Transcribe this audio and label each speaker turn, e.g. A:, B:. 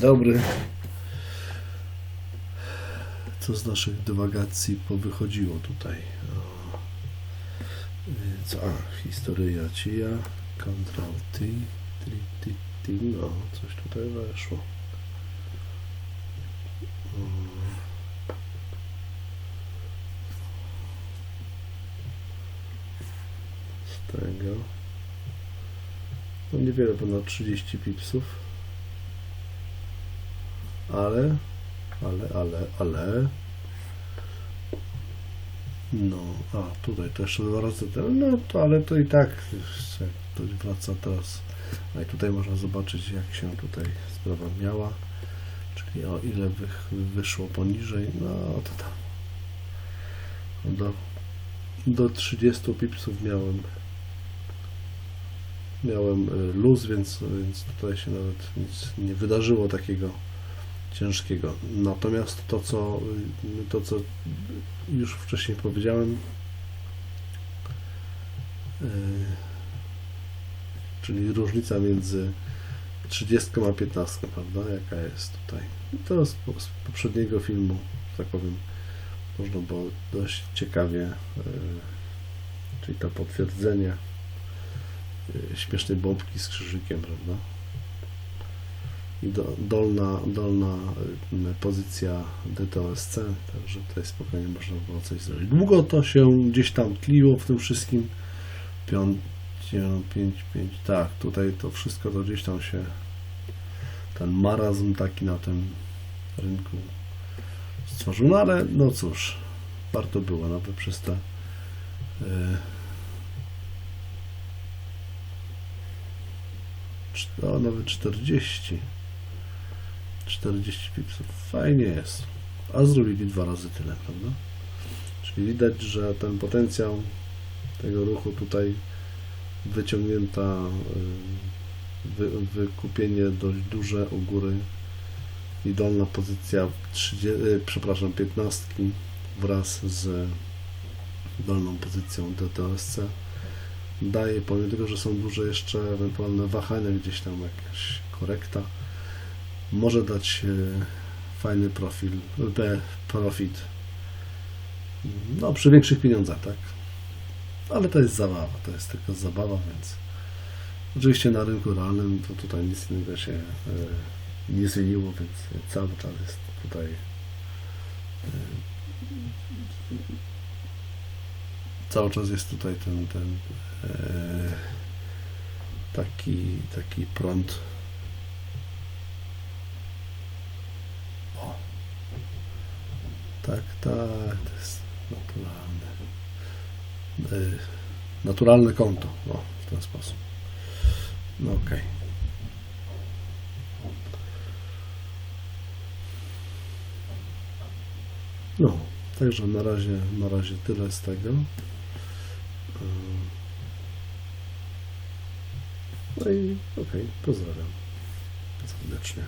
A: dobry. Co z naszych dywagacji powychodziło tutaj? Co? A, historyja cija, Ctrl T, T, T, T, no, coś tutaj weszło. Z tego. No niewiele, ponad 30 pipsów. Ale, ale, ale, ale. No, a tutaj to jeszcze dwa razy ten, no to ale to i tak ktoś wraca teraz. A i tutaj można zobaczyć jak się tutaj sprawa miała. Czyli o ile wy, wyszło poniżej, no to tam. Do, do 30 pipsów miałem miałem y, luz, więc, więc tutaj się nawet nic nie wydarzyło takiego ciężkiego. Natomiast to, co, to, co już wcześniej powiedziałem, y, czyli różnica między 30 a 15, prawda? Jaka jest tutaj? To z, poprzedniego filmu, tak powiem, można było dość ciekawie, y, czyli to potwierdzenie y, śmiesznej bombki z krzyżykiem, prawda? Dolna, dolna y, pozycja DTOSC, także tutaj spokojnie można było coś zrobić. Długo to się gdzieś tam tliło w tym wszystkim. 5, 5, 5, tak, tutaj to wszystko to gdzieś tam się ten marazm taki na tym rynku stworzył. No ale no cóż, warto było nawet przez te y, O, nawet 40. 40 pipsów. Fajnie jest. A zrobili dwa razy tyle, prawda? Czyli widać, że ten potencjał tego ruchu tutaj wyciągnięta, y, wy, wykupienie dość duże u góry i dolna pozycja 30, y, przepraszam, 15 wraz z dolną pozycją DTSC daje, pomimo tego, że są duże jeszcze ewentualne wahania, gdzieś tam jakaś korekta, może dać e, fajny profil, B, profit. No, przy większych pieniądzach, tak? Ale to jest zabawa, to jest tylko zabawa, więc oczywiście na rynku realnym to tutaj nic innego się e, nie zmieniło, więc cały czas jest tutaj e, cały czas jest tutaj ten, ten e, taki, taki prąd. Tak, tak, to jest naturalne. E, naturalne konto. O, w ten sposób. No okej. No, także na razie, na razie tyle z tego. No i okej, pozdrawiam serdecznie.